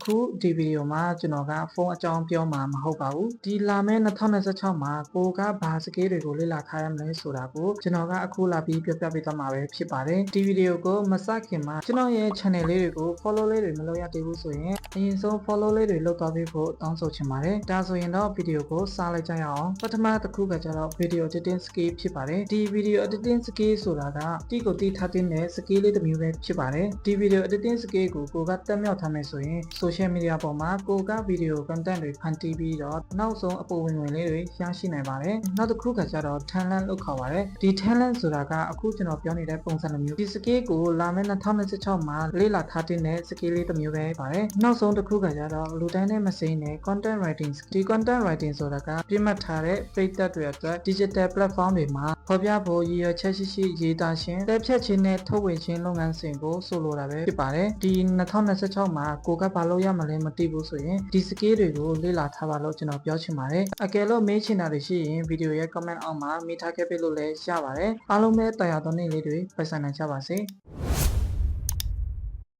အခုဒီဗီဒီယိုမှာကျွန်တော်ကဖုန်းအကြောင်းပြောမှာမဟုတ်ပါဘူးဒီလာမယ့်2026မှာကိုကဘာစကေးတွေကိုလေ့လာထားရမလဲဆိုတာကိုကျွန်တော်ကအခုလာပြီးပြောပြပေးသွားမှာပဲဖြစ်ပါတယ်ဒီဗီဒီယိုကိုမစခင်မှာကျွန်တော်ရဲ့ channel လေးတွေကို follow လေးတွေမလုပ်ရသေးဘူးဆိုရင်အရင်ဆုံး follow လေးတွေလုပ်သွားပေးဖို့တောင်းဆိုချင်ပါတယ်ဒါဆိုရင်တော့ဗီဒီယိုကိုစလိုက်ကြရအောင်ပထမတစ်ခုကကျတော့ video editing skill ဖြစ်ပါတယ်ဒီ video editing skill ဆိုတာကတီကိုတီထားတဲ့ skill လေးတစ်မျိုးပဲဖြစ်ပါတယ်ဒီ video editing skill ကိုကိုကတက်မြောက်ထားမယ်ဆိုရင် social media ပေါ်မှာကိုက video content တွေဖန်တီးပြီးတော့နောက်ဆုံးအပေါ်ဝင်ဝင်လေးတွေရရှိနိုင်ပါတယ်နောက်တစ်ခုကကျတော့ talent လို့ခေါ်ပါတယ်ဒီ talent ဆိုတာကအခုကျွန်တော်ပြောနေတဲ့ပုံစံလိုမျိုးဒီ skill ကိုလာမယ့်2026မှာလေ့လာထားတဲ့ skill လေးတစ်မျိုးပဲပါတယ်နောက်ဆုံးတစ်ခုကကျတော့လူတိုင်းနဲ့မစိမ့်တဲ့ content writing ဒီ content writing ဆိုတာကပြည့်မှတ်ထားတဲ့ပရိသတ်တွေအတွက် digital platform တွေမှာဖော်ပြဖို့ရည်ရွယ်ချက်ရှိရှိရေးသားခြင်းတက်ဖြတ်ခြင်းနဲ့ထုတ်ဝေခြင်းလုပ်ငန်းစဉ်ကိုဆိုလိုတာပဲဖြစ်ပါတယ်ဒီ2026မှာကိုကဘာလို့ရမလဲမသိဘူးဆိုရင်ဒီ skill တွေကိုလေ့လာထားပါလို့ကျွန်တော်ပြောချင်ပါတယ်အကယ်လို့မေးချင်တာတွေရှိရင်ဗီဒီယိုရဲ့ comment အောက်မှာမိထားခဲ့ပေးလို့လည်းရပါတယ်အားလုံးပဲတရားသွင်းနေလေးတွေပိုင်ဆိုင်နိုင်ကြပါစေ